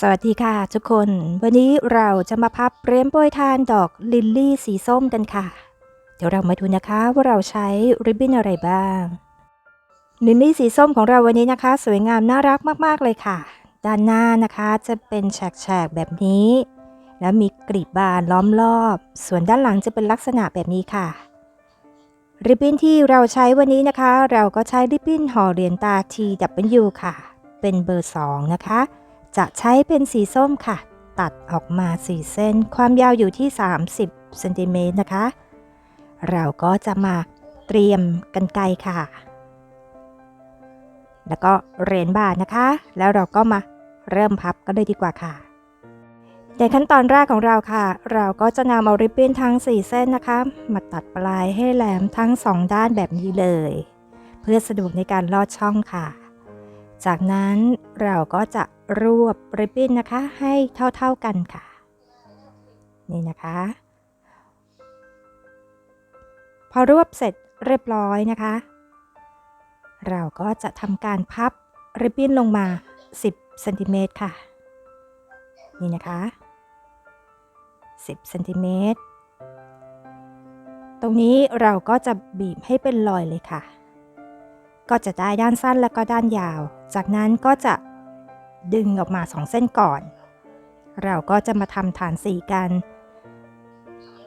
สวัสดีค่ะทุกคน วันนี้เราจะมาพับเรียมโปรยทานดอกลิลลี่สีส้มกันค่ะ เดี๋ยวเรามาดูนะคะว่าเราใช้ริบบิ้นอะไรบ้าง ลิลลี่สีส้มของเราวันนี้นะคะ สวยงามน่ารักมากๆเลยค่ะ ด้านหน้านะคะจะเป็นแฉกๆแบบนี้ แล้วมีกลีบบานล้อมรอบ ส่วนด้านหลังจะเป็นลักษณะแบบนี้ค่ะ ริบบิ้นที่เราใช้วันนี้นะคะ เราก็ใช้ริบบิ้นห่อเหรียญตา TW ค่ะ เป็นเบอร์ 2 นะคะ จะใช้เป็นสีส้มค่ะ ตัดออกมา 4 เส้น ความยาวอยู่ที่ 30เซนติเมตรนะคะ เราก็จะมาเตรียมกันไกค่ะ แล้วก็เหรียญบาทนะคะ แล้วเราก็มาเริ่มพับกันเลยดีกว่าค่ะ ในขั้นตอนแรกของเราค่ะ เราก็จะนำเอาริบบิ้นทั้ง 4 เส้นนะคะ มาตัดปลายให้แหลมทั้ง 2 ด้านแบบนี้เลย เพื่อสะดวกในการลอดช่องค่ะ จากนั้นเราก็จะ รวบริบบิ้นนะคะ ให้เท่าๆกันค่ะ นี่นะคะ พอรวบเสร็จเรียบร้อยนะคะ เราก็จะทำการพับริบบิ้นลงมา 10เซนติเมตรค่ะ นี่นะคะ 10เซนติเมตรตรงนี้เราก็จะบีบให้เป็นรอยเลยค่ะ ก็จะได้ด้านสั้นและก็ด้านยาว จากนั้นก็จะ ดึงออกมา2เส้นก่อน เราก็จะมาทำฐานสีกัน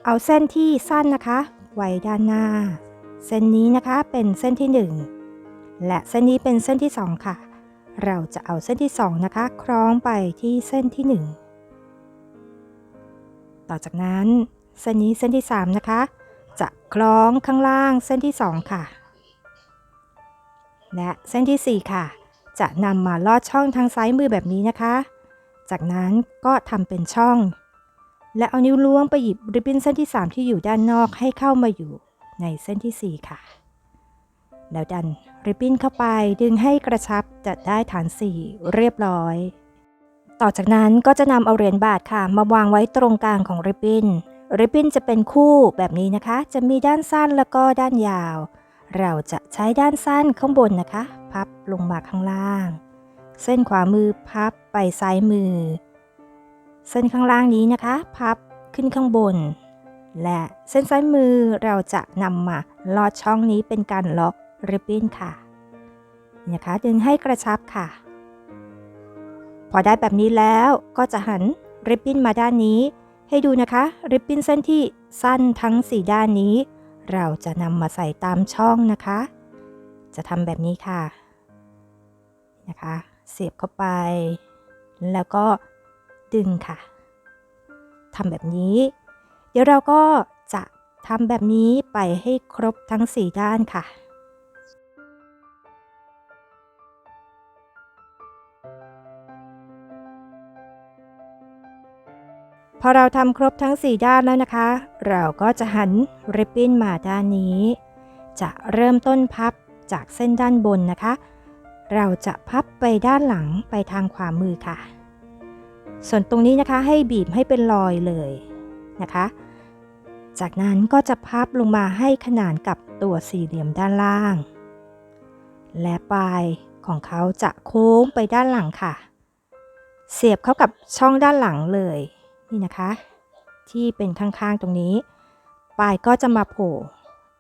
เอาเส้นที่สั้นนะคะ ไว้ด้านหน้า เส้นนี้นะคะเป็นเส้นที่ 1 และเส้นนี้เป็นเส้นที่ 2 ค่ะ เราจะเอาเส้นที่ 2 นะคะ คล้องไปที่เส้นที่ 1 ต่อจากนั้นเส้นนี้เส้นที่ 3 นะคะ จะคล้องข้างล่างเส้นที่ 2 ค่ะ และเส้นที่ 4 ค่ะ จะนำมาลอดช่องทางซ้ายมือแบบนี้นะคะ จากนั้นก็ทำเป็นช่อง และเอานิ้วล้วงไปหยิบริบบิ้นเส้นที่ 3 ที่อยู่ด้านนอกให้เข้ามาอยู่ในเส้นที่ 4 ค่ะ แล้วดันริบบิ้นเข้าไปดึงให้กระชับจะได้ฐาน 4 เรียบร้อย ต่อจากนั้นก็จะนำเอาเหรียญบาทค่ะ มาวางไว้ตรงกลางของริบบิ้นริบบิ้นจะเป็นคู่แบบนี้นะคะ จะมีด้านสั้นแล้วก็ด้านยาว เราจะใช้ด้านสั้นข้างบนนะคะ พับลงมาข้างล่าง เส้นขวามือพับไปซ้ายมือ เส้นข้างล่างนี้นะคะ พับขึ้นข้างบน และเส้นซ้ายมือเราจะนำมาลอดช่องนี้เป็นการล็อกริบบิ้นค่ะนี่นะคะดึงให้กระชับค่ะ พอได้แบบนี้แล้วก็จะหันริบบิ้นมาด้านนี้ ให้ดูนะคะ ริบบิ้นเส้นที่สั้นทั้ง 4 ด้านนี้ เราจะนำมาใส่ตามช่องนะคะ จะทำแบบนี้ค่ะ นะคะ เสียบเข้าไป แล้วก็ดึงค่ะทำแบบนี้ เดี๋ยวเราก็จะทำแบบนี้ไปให้ครบทั้ง 4 ด้านค่ะพอเราทำครบทั้ง 4 ด้านแล้วนะคะ เราก็จะหันริบบิ้นมาด้านนี้ จะเริ่มต้นพับจากเส้นด้านบนนะคะ เราจะพับไปด้านหลังไปทางขวามือค่ะ ส่วนตรงนี้นะคะให้บีบให้เป็นรอยเลยนะคะ จากนั้นก็จะพับลงมาให้ขนานกับตัวสี่เหลี่ยมด้านล่าง และปลายของเขาจะโค้งไปด้านหลังค่ะ เสียบเข้ากับช่องด้านหลังเลยนี่นะคะ ที่เป็นข้างๆตรงนี้ ปลายก็จะมาโผล่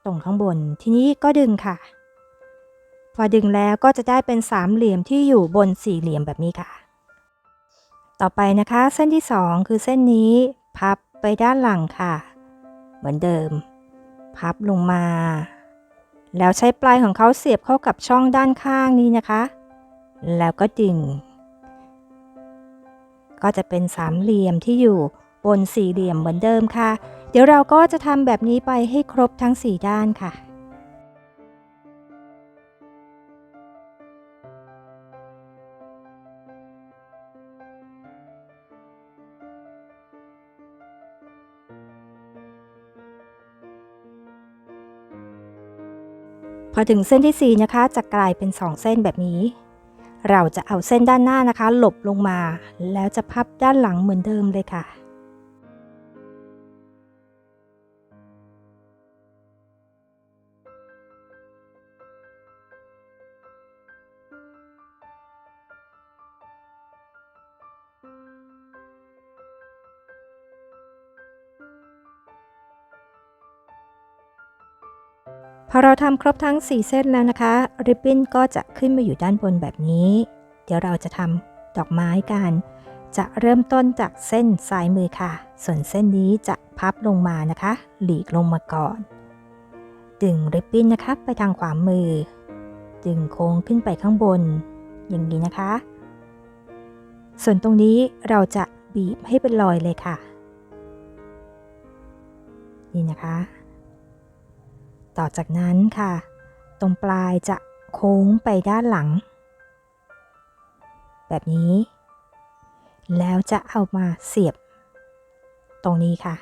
ตรงข้างบน ทีนี้ก็ดึงค่ะ พอดึงแล้วก็จะได้เป็นสามเหลี่ยมที่อยู่บนสี่เหลี่ยมแบบนี้ค่ะ ต่อไปนะคะ เส้นที่ 2 คือเส้นนี้ พับไปด้านหลังค่ะ เหมือนเดิม พับลงมา แล้วใช้ปลายของเขาเสียบเข้ากับช่องด้านข้างนี้นะคะ แล้วก็ดึง ก็จะเป็นสามเหลี่ยมที่อยู่บนสี่เหลี่ยมเหมือนเดิมค่ะ เดี๋ยวเราก็จะทำแบบนี้ไปให้ครบทั้ง4ด้านค่ะ พอถึงเส้นที่ 4 นะคะ จะกลายเป็น 2 เส้นแบบนี้ เราจะเอาเส้นด้านหน้านะคะ หลบลงมา แล้วจะพับด้านหลังเหมือนเดิมเลยค่ะ อเราทำครบทั้ง 4 เส้นแล้วนะคะ ริบบิ้นก็จะขึ้นมาอยู่ด้านบนแบบนี้ เดี๋ยวเราจะทำดอกไม้กัน จะเริ่มต้นจากเส้นซ้ายมือค่ะ ส่วนเส้นนี้จะพับลงมานะคะ หลีกลงมาก่อน ดึงริบบิ้นนะคะไปทางขวามือ ดึงโค้งขึ้นไปข้างบน อย่างนี้นะคะ ส่วนตรงนี้เราจะบีบให้เป็นรอยเลยค่ะ นี่นะคะ ต่อจากนั้นค่ะ ตรงปลายจะโค้งไปด้านหลัง แบบนี้ แล้วจะเอามาเสียบ ตรงนี้ค่ะ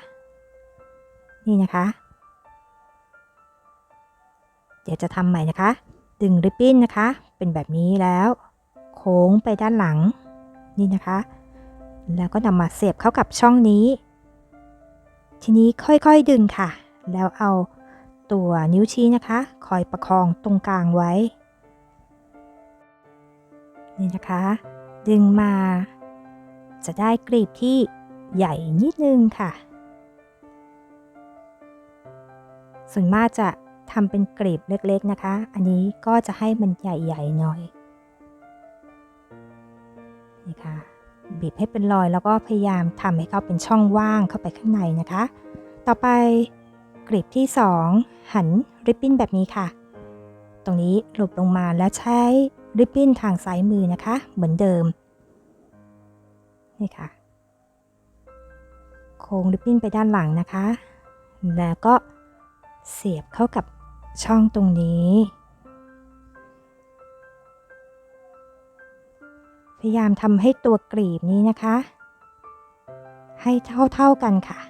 นี่นะคะ เดี๋ยวจะทำใหม่นะคะ ดึงริบบิ้นนะคะ เป็นแบบนี้แล้ว โค้งไปด้านหลัง นี่นะคะ แล้วก็นำมาเสียบเข้ากับช่องนี้ ทีนี้ค่อยๆดึงค่ะ แล้วเอา ตัวนิ้วชี้นะคะ คอยประคองตรงกลางไว้ นี่นะคะ ดึงมา จะได้กรีบที่ใหญ่นิดนึงค่ะ ส่วนมากจะทำเป็นกรีบเล็กๆนะคะ อันนี้ก็จะให้มันใหญ่ๆหน่อย นี่ค่ะ บีบให้เป็นรอยแล้วก็พยายามทำให้เขาเป็นช่องว่างเข้าไปข้างในนะคะ ต่อไป กรีบที่ 2 หันริบบิ้นแบบนี้ค่ะ ตรงนี้หลบลงมาแล้วใช้ริบบิ้นทางซ้ายมือนะคะ เหมือนเดิม นี่ค่ะ โค้งริบบิ้นไปด้านหลังนะคะ แล้วก็เสียบเข้ากับช่องตรงนี้ พยายามทำให้ตัวกรีบนี้นะคะ ให้เท่าๆกันค่ะ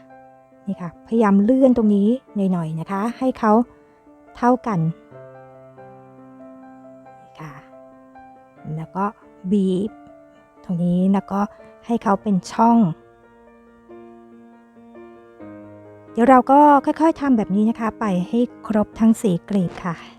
นี่ค่ะ พยายามเลื่อนตรงนี้หน่อยๆนะคะ ให้เขาเท่ากันนี่ค่ะ แล้วก็บีบตรงนี้แล้วก็ให้เขาเป็นช่อง เดี๋ยวเราก็ค่อยๆทำแบบนี้นะคะ ไปให้ครบทั้งสีกลีบค่ะ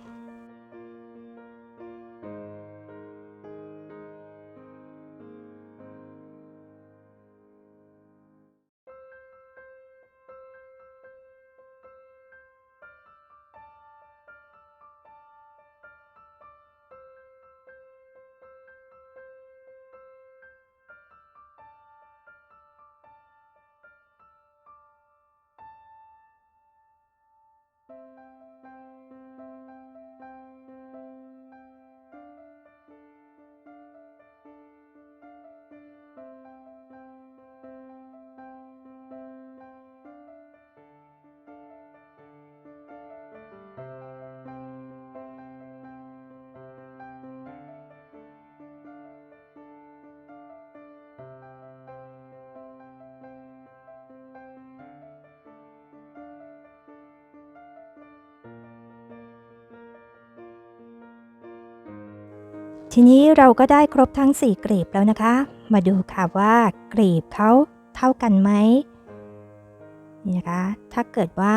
ทีนี้เราก็ได้ครบทั้ง 4 กลีบแล้วนะคะ มาดูค่ะว่ากลีบเขาเท่ากันไหมนี่นะคะ ถ้าเกิดว่า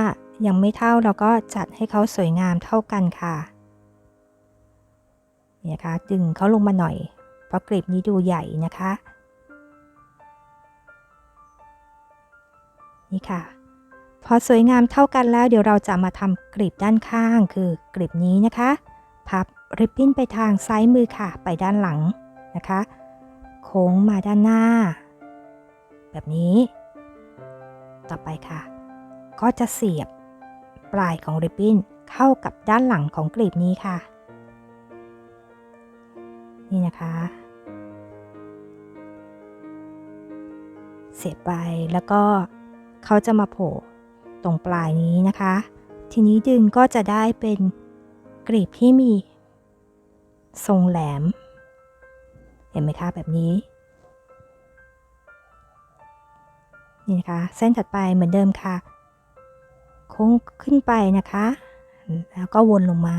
ยังไม่เท่าเราก็จัดให้เขาสวยงามเท่ากันค่ะนี่นะคะดึงเขาลงมาหน่อย เพราะกลีบนี้ดูใหญ่นะคะ นี่ค่ะ พอสวยงามเท่ากันแล้วเดี๋ยวเราจะมาทำกลีบด้านข้างคือกลีบนี้นะคะ พับ ริบบิ้นไปทางซ้ายมือค่ะ ไปด้านหลังนะคะ โค้งมาด้านหน้า แบบนี้ ต่อไปค่ะ ก็จะเสียบปลายของริบบิ้นเข้ากับด้านหลังของกลีบนี้ค่ะ นี่นะคะ เสียบไปแล้วก็เขาจะมาโผล่ตรงปลายนี้นะคะ ทีนี้ดึงก็จะได้เป็นกลีบที่มี ทรงแหลม เห็นไหมคะแบบนี้ นี่นะคะ เส้นถัดไปเหมือนเดิมค่ะ โค้งขึ้นไปนะคะ แล้วก็วนลงมา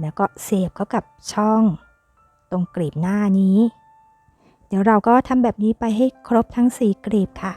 แล้วก็เสียบเข้ากับช่องตรงกลีบหน้านี้ เดี๋ยวเราก็ทำแบบนี้ไปให้ครบทั้ง 4 กลีบค่ะ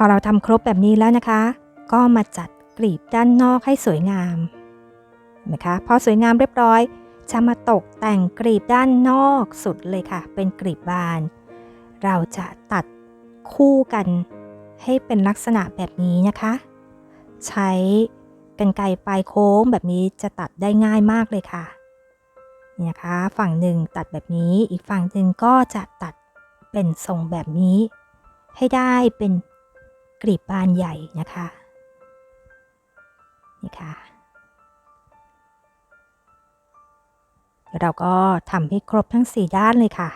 พอเราทำครบแบบนี้แล้วนะคะ ก็มาจัดกลีบด้านนอกให้สวยงามเห็นไหมคะพอสวยงามเรียบร้อย จะมาตกแต่งกลีบด้านนอกสุดเลยค่ะ เป็นกลีบบาน เราจะตัดคู่กันให้เป็นลักษณะแบบนี้นะคะ ใช้กรรไกปลายโค้งแบบนี้จะตัดได้ง่ายมากเลยค่ะนี่นะคะ ฝั่งหนึ่งตัดแบบนี้อีกฝั่งหนึ่งก็จะตัดเป็นทรงแบบนี้ ให้ได้เป็น กลีบบานใหญ่นะคะนี่ค่ะเราก็ทำให้ครบทั้ง 4 ด้านเลยค่ะ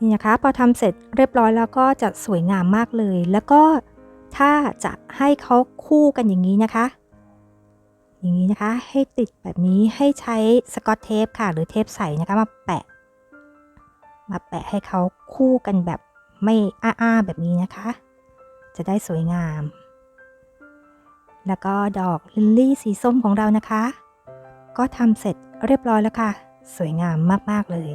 นี่นะคะพอทำเสร็จเรียบร้อยแล้วก็จะสวยงามมากเลย แล้วก็ถ้าจะให้เขาคู่กันอย่างนี้นะคะ อย่างนี้นะคะให้ติดแบบนี้ให้ใช้สกอตเทปค่ะ หรือเทปใสนะคะมาแปะ มาแปะให้เขาคู่กันแบบไม่อ้าๆแบบนี้นะคะ จะได้สวยงาม แล้วก็ดอกลิลลี่สีส้มของเรานะคะ ก็ทำเสร็จเรียบร้อยแล้วค่ะ สวยงามมากๆเลย